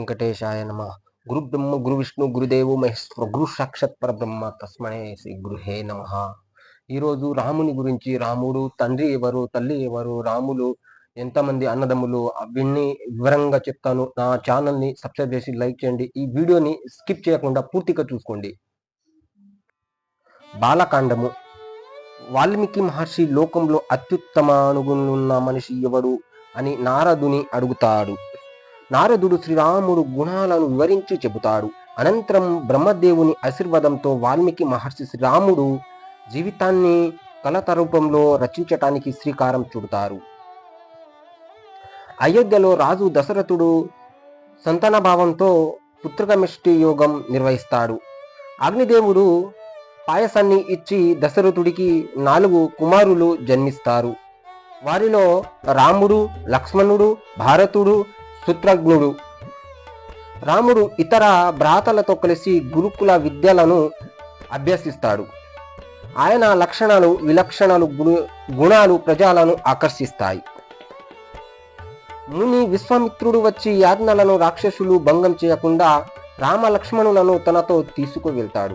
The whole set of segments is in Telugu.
వెంకటేశాయ నమ గురు బ్రహ్మ గురు విష్ణు గురుదేవు మహేశ్వర గురు సాక్షాత్ పరబ్రహ్మ తస్మనే శ్రీ గురుహే నమ ఈరోజు రాముని గురించి రాముడు తండ్రి ఎవరు తల్లి ఎవరు రాములు ఎంతమంది అన్నదమ్ములు అవన్నీ వివరంగా చెప్తాను. నా ఛానల్ని సబ్స్క్రైబ్ చేసి లైక్ చేయండి. ఈ వీడియోని స్కిప్ చేయకుండా పూర్తిగా చూసుకోండి. బాలకాండము. వాల్మీకి మహర్షి లోకంలో అత్యుత్తమ అనుగుణులున్న మనిషి ఎవడు అని నారదుని అడుగుతాడు. నారదుడు శ్రీరాముడు గుణాలను వివరించి చెబుతాడు. అనంతరం బ్రహ్మదేవుని ఆశీర్వాదంతో వాల్మీకి మహర్షి శ్రీరాముడు జీవితాన్ని కలత రూపంలో రచించటానికి శ్రీకారం చుడతారు. అయోధ్యలో రాజు దశరథుడు సంతాన భావంతో పుత్రకమిష్టి యోగం నిర్వహిస్తాడు. అగ్నిదేవుడు పాయసాన్ని ఇచ్చి దశరథుడికి నాలుగు కుమారులు జన్మిస్తారు. వారిలో రాముడు లక్ష్మణుడు భారతుడు శత్రుఘ్నుడు రాముడు ఇతర భ్రాతలతో కలిసి గురుకుల విద్యలను అభ్యసిస్తాడు. ఆయన లక్షణాలు విలక్షణాలు గుణ- గుణాలు ప్రజలను ఆకర్షిస్తాయి. ముని విశ్వామిత్రుడు వచ్చి యాజ్ఞలను రాక్షసులు భంగం చేయకుండా రామ లక్ష్మణులను తనతో తీసుకువెళ్తాడు.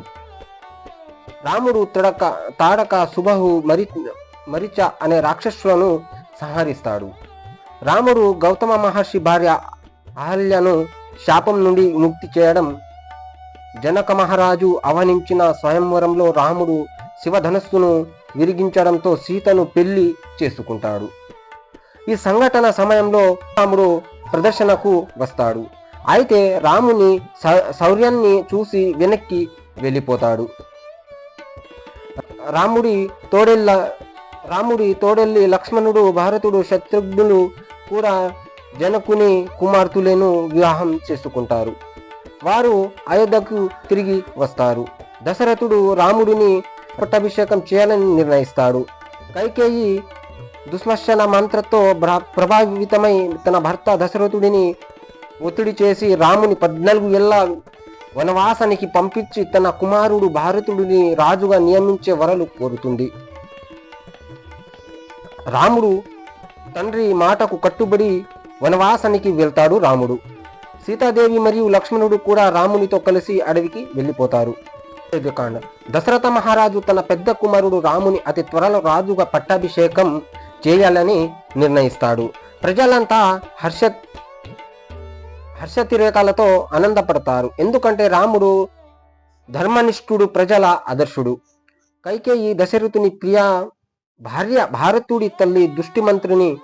రాముడు తడక తాడక సుబహు మరి మరిచ అనే రాక్షసులను సంహరిస్తాడు. రాముడు గౌతమ మహర్షి భార్య అహల్యను శాపం నుండి ముక్తి చేయడం జనక మహారాజు అవనించిన స్వయంవరంలో రాముడు శివధనస్సును విరిగించడంతో సీతను పెళ్ళి చేసుకుంటాడు. ఈ సంఘటన సమయంలో రాముడు ప్రదర్శనకు వస్తాడు. అయితే రాముని శౌర్యాన్ని చూసి వెనక్కి వెళ్ళిపోతాడు. రాముడి తోడెళ్ళ రాముడి తోడెల్లి లక్ష్మణుడు భారతుడు శత్రుఘ్నులు కూడా జనకుని కుమార్తెలను వివాహం చేసుకుంటారు. వారు అయోధ్యకు తిరిగి వస్తారు. దశరథుడు రాముడిని పట్టాభిషేకం చేయాలని నిర్ణయిస్తాడు. కైకేయి దుశ్మశన మంత్రతో ప్రభావితమై తన భర్త దశరథుడిని ఒత్తిడి చేసి రాముని పద్నాలుగు ఏళ్ళ వనవాసానికి పంపించి తన కుమారుడు భారతుడిని రాజుగా నియమించే వరలు కోరుతుంది. రాముడు తండ్రి మాటకు కట్టుబడి వనవాసానికి వెళ్తాడు రాముడు. సీతాదేవి మరియు లక్ష్మణుడు కూడా రామునితో కలిసి అడవికి వెళ్ళిపోతారు. కాండ దశరథ మహారాజు తన పెద్ద కుమారుడు రాముని అతి త్వరలో రాజుగా పట్టాభిషేకం చేయాలని నిర్ణయిస్తాడు. ప్రజలంతా హర్ష హర్షతిరేకాలతో ఆనందపడతారు. ఎందుకంటే రాముడు ధర్మనిష్ఠుడు ప్రజల ఆదర్శుడు. కైకేయి దశరథుని ప్రియ భార్య భారతుడి తల్లి దృష్టి మంత్రిని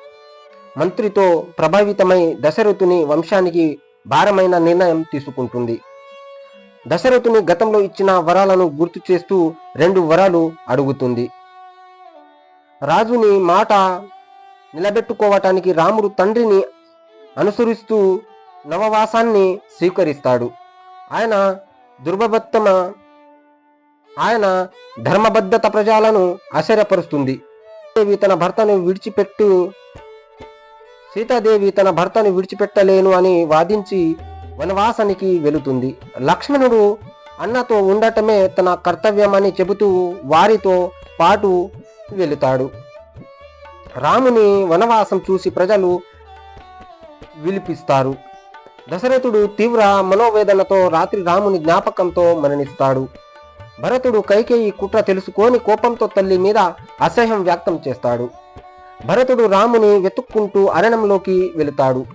మంత్రితో ప్రభావితమై దశరథుని వంశానికి భారమైన నిర్ణయం తీసుకుంటుంది. దశరథుని గతంలో ఇచ్చిన వరాలను గుర్తు చేస్తూ రెండు వరాలు అడుగుతుంది. రాజుని మాట నిలబెట్టుకోవటానికి రాముడు తండ్రిని అనుసరిస్తూ నవవాసాన్ని స్వీకరిస్తాడు. ఆయన దుర్భవత్తమ ఆయన ధర్మబద్ధత ప్రజలను ఆశ్చర్యపరుస్తుంది. దేవి తన భర్తను విడిచిపెట్టు. సీతాదేవి తన భర్తను విడిచిపెట్టలేను అని వాదించి వనవాసానికి వెళుతుంది. లక్ష్మణుడు అన్నతో ఉండటమే తన కర్తవ్యమని చెబుతూ వారితో పాటు వెళుతాడు. రాముని వనవాసం చూసి ప్రజలు విలిపిస్తారు. దశరథుడు తీవ్ర మనోవేదనతో రాత్రి రాముని జ్ఞాపకంతో మరణిస్తాడు. భరతుడు కైకేయి కుట్ర తెలుసుకొని కోపంతో తల్లి మీద అసహ్యం వ్యక్తం చేస్తాడు. భరతుడు రాముని వెతుక్కుంటూ అరణ్యంలోకి వెళుతాడు.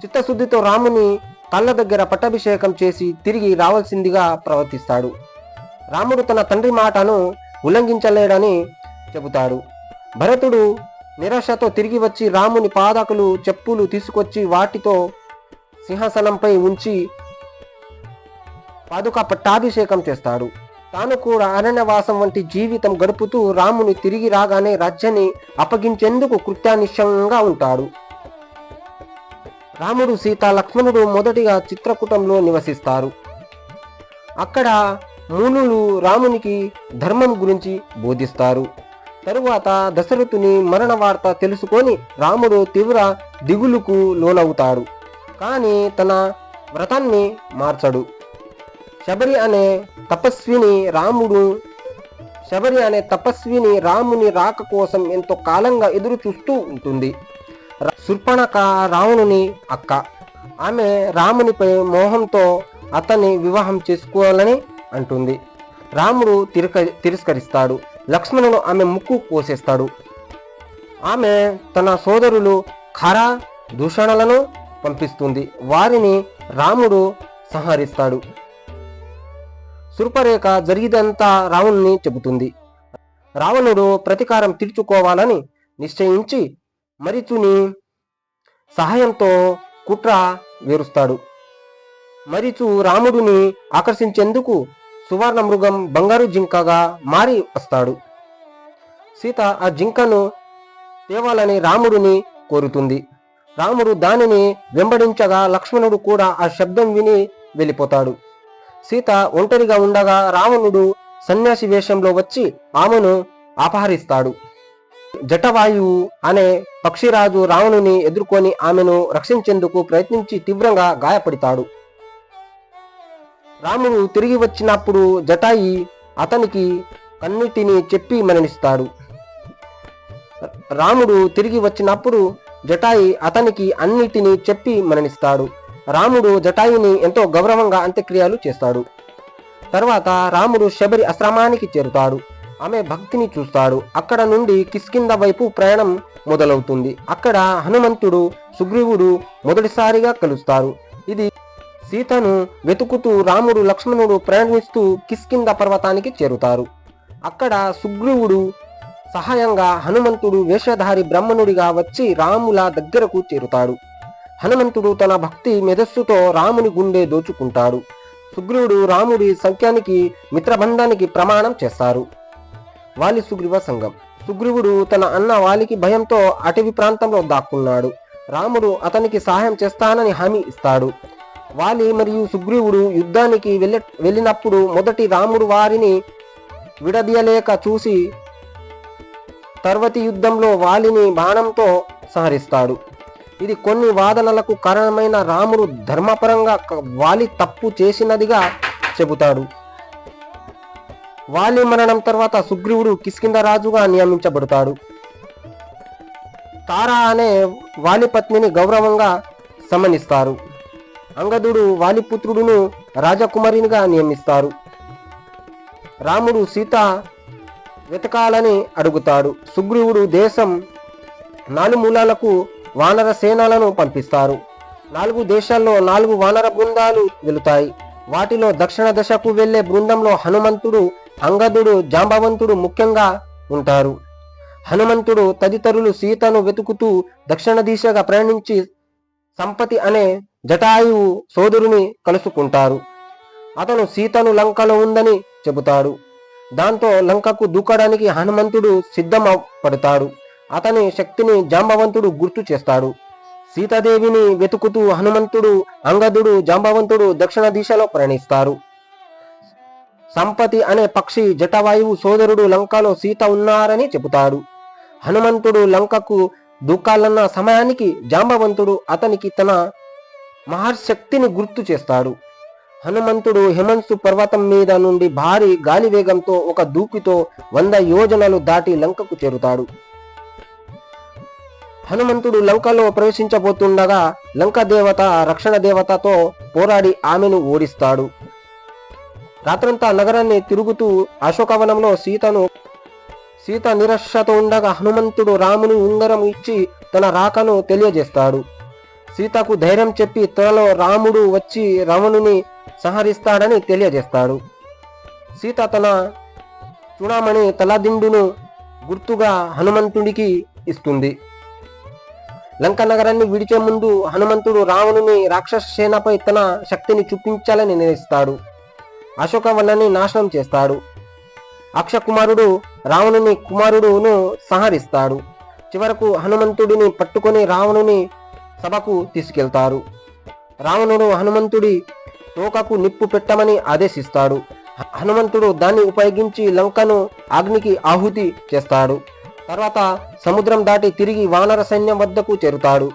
చిత్తశుద్ధితో రాముని కళ్ళ దగ్గర పట్టాభిషేకం చేసి తిరిగి రావాల్సిందిగా ప్రవర్తిస్తాడు. రాముడు తన తండ్రి మాటను ఉల్లంఘించలేడని చెబుతాడు. భరతుడు నిరాశతో తిరిగి వచ్చి రాముని పాదకులు చెప్పులు తీసుకొచ్చి వాటితో సింహాసనంపై ఉంచి పాదుక పట్టాభిషేకం చేస్తాడు. తాను కూడా అరణ్యవాసం వంటి జీవితం గడుపుతూ రాముని తిరిగి రాగానే రాజ్యాన్ని అప్పగించేందుకు కృత్యానిశ్చయంగా ఉంటాడు. రాముడు సీత లక్ష్మణుడు మొదటిగా చిత్రకూటంలో నివసిస్తారు. అక్కడ మునులు రామునికి ధర్మం గురించి బోధిస్తారు. తరువాత దశరథుని మరణ వార్త తెలుసుకొని రాముడు తీవ్ర దిగులుకు లోనవుతాడు. కానీ తన వ్రతాన్ని మార్చడు. శబరి అనే తపస్విని రాముడు శబరి అనే తపస్విని రాముని రాక కోసం ఎంతో కాలంగా ఎదురు చూస్తూ ఉంటుంది. ర- రావణుని అక్క. ఆమె రామునిపై మోహంతో అతన్ని వివాహం చేసుకోవాలని అంటుంది. రాముడు తిరక తిరస్కరిస్తాడు. లక్ష్మణుడు ఆమె ముక్కు కోసేస్తాడు. ఆమె తన సోదరులు ఖర దూషణలను పంపిస్తుంది. వారిని రాముడు సంహరిస్తాడు. శుర్పరేఖ జరిగిదంతా రావణుని చెబుతుంది. రావణుడు ప్రతీకారం తీర్చుకోవాలని నిశ్చయించి మరిచుని సహాయంతో కుట్ర వేరుస్తాడు. మరిచు రాముడిని ఆకర్షించేందుకు సువర్ణ మృగం బంగారు జింకగా మారి వస్తాడు. సీత ఆ జింకను తేవాలని రాముడిని కోరుతుంది. రాముడు దానిని వెంబడించగా లక్ష్మణుడు కూడా ఆ శబ్దం విని వెళ్ళిపోతాడు. సీత ఒంటరిగా ఉండగా రావణుడు సన్యాసి వేషంలో వచ్చి ఆమెను అపహరిస్తాడు. జటవాయువు అనే పక్షిరాజు రావణుని ఎదుర్కొని ఆమెను రక్షించేందుకు ప్రయత్నించి తీవ్రంగా గాయపడతాడు. రాముడు తిరిగి వచ్చినప్పుడు జటాయి అతనికి కన్నిటిని చెప్పి మరణిస్తాడు. రాముడు తిరిగి వచ్చినప్పుడు జటాయి అతనికి అన్నిటిని చెప్పి మరణిస్తాడు. రాముడు జటాయుని ఎంతో గౌరవంగా అంత్యక్రియలు చేస్తాడు. తర్వాత రాముడు శబరి ఆశ్రమానికి చేరుతాడు. ఆమె భక్తిని చూస్తాడు. అక్కడ నుండి కిష్కింద వైపు ప్రయాణం మొదలవుతుంది. అక్కడ హనుమంతుడు సుగ్రీవుడు మొదటిసారిగా కలుస్తారు. ఇది సీతను వెతుకుతూ రాముడు లక్ష్మణుడు ప్రయాణిస్తూ కిష్కింద పర్వతానికి చేరుతారు. అక్కడ సుగ్రీవుడు సహాయంగా హనుమంతుడు వేషధారి బ్రహ్మణుడిగా వచ్చి రాముల దగ్గరకు చేరుతాడు. హనుమంతుడు తన భక్తి మెదస్సుతో రాముని గుండె దోచుకుంటాడు. సుగ్రీవుడు రాముడి సంఖ్యానికి మిత్రబంధానికి ప్రమాణం చేస్తారు. వాలి సుగ్రీవ సంఘం. సుగ్రీవుడు తన అన్న వాలికి భయంతో అటవీ ప్రాంతంలో దాక్కున్నాడు. రాముడు అతనికి సహాయం చేస్తానని హామీ ఇస్తాడు. వాలి మరియు సుగ్రీవుడు యుద్ధానికి వెళ్ళ వెళ్ళినప్పుడు మొదటి రాముడు వారిని విడదీయలేక చూసి తర్వతి యుద్ధంలో వాలిని బాణంతో సంహరిస్తాడు. ఇది కొన్ని వాదనలకు కారణమైన రాముడు ధర్మపరంగా వాలి తప్పు చేసినదిగా చెబుతాడు. వాలి మరణం తర్వాత సుగ్రీవుడు కిష్కింద రాజుగా నియమించబడతాడు. తారా అనే వాలి పత్నిని గౌరవంగా సమ్మనిస్తారు అంగదుడు వాలిపుత్రుడును రాజకుమారినిగా నియమిస్తారు. రాముడు సీత వెతకాలని అడుగుతాడు. సుగ్రీవుడు దేశం నాలుమూలాలకు వానర సేనలను పంపిస్తారు. నాలుగు దేశాల్లో నాలుగు వానర బృందాలు వెళుతాయి. వాటిలో దక్షిణ దశకు వెళ్ళే బృందంలో హనుమంతుడు అంగదుడు జాంబవంతుడు ముఖ్యంగా ఉంటారు. హనుమంతుడు తదితరులు సీతను వెతుకుతూ దక్షిణ దిశగా ప్రయాణించి సంపతి అనే జటాయువు సోదరుని కలుసుకుంటారు. అతను సీతను లంకలో ఉందని చెబుతాడు. దాంతో లంకకు దూకడానికి హనుమంతుడు సిద్ధం పడతాడు. అతని శక్తిని జాంబవంతుడు గుర్తు చేస్తాడు. సీతాదేవిని వెతుకుతూ హనుమంతుడు అంగదుడు జాంబవంతుడు దక్షిణ దిశలో ప్రయాణిస్తారు. సంపతి అనే పక్షి జటవాయువు సోదరుడు లంకలో సీత ఉన్నారని చెబుతాడు. హనుమంతుడు లంకకు దూకాలన్న సమయానికి జాంబవంతుడు అతనికి తన మహర్శక్తిని గుర్తు చేస్తాడు. హనుమంతుడు హిమంసు పర్వతం మీద నుండి భారీ గాలి వేగంతో ఒక దూకితో వంద యోజనలు దాటి లంకకు చేరుతాడు. హనుమంతుడు లంకలో ప్రవేశించబోతుండగా లంక దేవత రక్షణ దేవతతో పోరాడి ఆమెను ఓడిస్తాడు. రాత్రంతా నగరాన్ని తిరుగుతూ అశోకవనంలో సీతను సీత నిరక్షతో ఉండగా హనుమంతుడు రాముని ఉంగరం ఇచ్చి తన రాకను తెలియజేస్తాడు. సీతకు ధైర్యం చెప్పి త్వరలో రాముడు వచ్చి రావణుని సంహరిస్తాడని తెలియజేస్తాడు. సీత తన చూడమని తలదిండును గుర్తుగా హనుమంతుడికి ఇస్తుంది. లంక నగరాన్ని విడిచే ముందు హనుమంతుడు రావణుని రాక్షస సేనపై తన శక్తిని చూపించాలని నిర్ణయిస్తాడు. అశోకవనాన్ని నాశనం చేస్తాడు. అక్షకుమారుడు రావణుని కుమారుడును సంహరిస్తాడు. చివరకు హనుమంతుడిని పట్టుకొని రావణుని సభకు తీసుకెళ్తారు. రావణుడు హనుమంతుడి తోకకు నిప్పు పెట్టమని ఆదేశిస్తాడు. హనుమంతుడు దాన్ని ఉపయోగించి లంకను అగ్నికి ఆహుతి చేస్తాడు. తర్వాత సముద్రం దాటి తిరిగి వానర సైన్యం వద్దకు చేరుతాడు.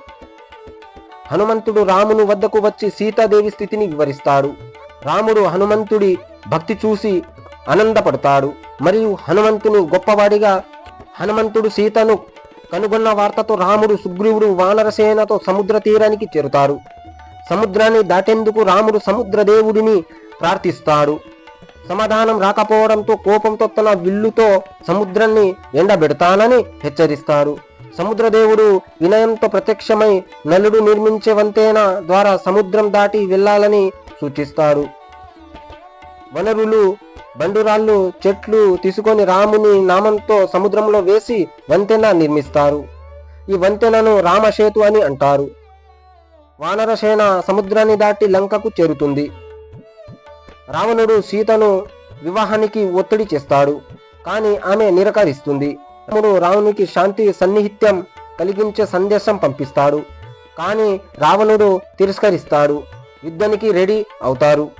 హనుమంతుడు రాముని వద్దకు వచ్చి సీతాదేవి స్థితిని వివరిస్తాడు. రాముడు హనుమంతుడి భక్తి చూసి ఆనందపడతాడు. మరియు హనుమంతుని గొప్పవాడిగా హనుమంతుడు సీతను కనుగొన్న వార్తతో రాముడు సుగ్రీవుడు వానరసేనతో సముద్ర తీరానికి చేరుతారు. సముద్రాన్ని దాటేందుకు రాముడు సముద్రదేవుడిని ప్రార్థిస్తాడు. సమాధానం రాకపోవడంతో కోపంతో తన విల్లుతో సముద్రాన్ని ఎండబెడతానని హెచ్చరిస్తారు సముద్రదేవుడు వినయంతో ప్రత్యక్షమై నలుడు నిర్మించే వంతేన ద్వారా సముద్రం దాటి వెళ్ళాలని సూచిస్తాడు. వనరులు బండురాళ్ళు చెట్లు తీసుకొని రాముని నామంతో సముద్రంలో వేసి వంతెన నిర్మిస్తారు. ఈ వంతెనను రామసేతు అని అంటారు. వానరసేన సముద్రాన్ని దాటి లంకకు చేరుతుంది. రావణుడు సీతను వివాహానికి ఒత్తిడి చేస్తాడు కానీ ఆమె నిరాకరిస్తుంది. రాముడు రావణునికి శాంతి సన్నిహిత్యం కలిగించే సందేశం పంపిస్తాడు కానీ రావణుడు తిరస్కరిస్తాడు యుద్ధానికి రెడీ అవుతారు.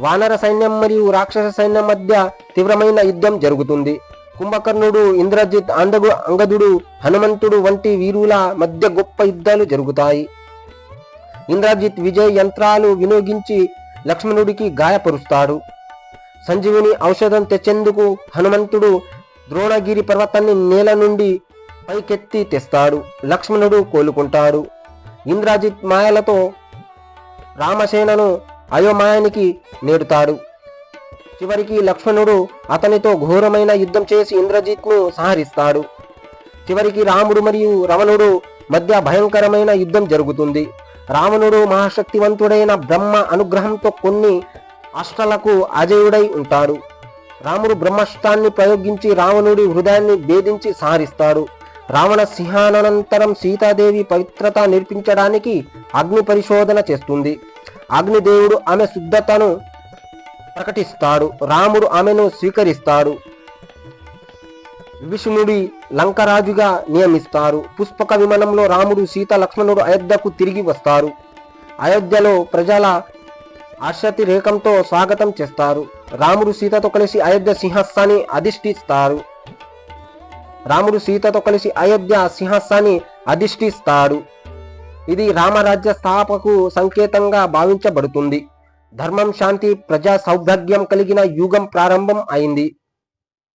వానర సైన్యం మరియు రాక్షస సైన్యం మధ్య తీవ్రమైన యుద్ధం జరుగుతుంది. కుంభకర్ణుడు ఇంద్రజిత్ అండగు అంగదుడు హనుమంతుడు వంటి వీరుల మధ్య గొప్ప యుద్ధాలు జరుగుతాయి. ఇంద్రజిత్ విజయ యంత్రాలు వినియోగించి లక్ష్మణుడికి గాయపరుస్తాడు. సంజీవుని ఔషధం తెచ్చేందుకు హనుమంతుడు ద్రోణగిరి పర్వతాన్ని నేల నుండి పైకెత్తి తెస్తాడు. లక్ష్మణుడు కోలుకుంటాడు. ఇంద్రజిత్ మాయలతో రామసేనను అయోమాయానికి నేడుతాడు చివరికి లక్ష్మణుడు అతనితో ఘోరమైన యుద్ధం చేసి ఇంద్రజిత్ను సంహరిస్తాడు. చివరికి రాముడు మరియు రవణుడు మధ్య భయంకరమైన యుద్ధం జరుగుతుంది. రావణుడు మహాశక్తివంతుడైన బ్రహ్మ అనుగ్రహంతో కొన్ని అష్టలకు అజయుడై ఉంటాడు. రాముడు బ్రహ్మాస్త్రాన్ని ప్రయోగించి రావణుడి హృదయాన్ని భేదించి సంహరిస్తాడు రావణ సింహానంతరం సీతాదేవి పవిత్రత నేర్పించడానికి అగ్ని పరిశోధన చేస్తుంది. అగ్నిదేవుడు ఆమె శుద్ధతను ప్రకటిస్తాడు. రాముడు ఆమెను స్వీకరిస్తాడు. విష్ణుడి లంకరాజుగా నియమిస్తారు. పుష్పక విమానంలో రాముడు సీత లక్ష్మణుడు అయోధ్యకు తిరిగి వస్తారు. అయోధ్యలో ప్రజల ఆశతి రేఖంతో స్వాగతం చేస్తారు. రాముడు సీతతో కలిసి అయోధ్య సింహాసాన్ని అధిష్ఠిస్తారు. రాముడు సీతతో కలిసి అయోధ్య సింహాసాన్ని అధిష్ఠిస్తాడు ఇది రామరాజ్య స్థాపకు సంకేతంగా భావించబడుతుంది. ధర్మం శాంతి ప్రజా సౌభాగ్యం కలిగిన యుగం ప్రారంభం అయింది.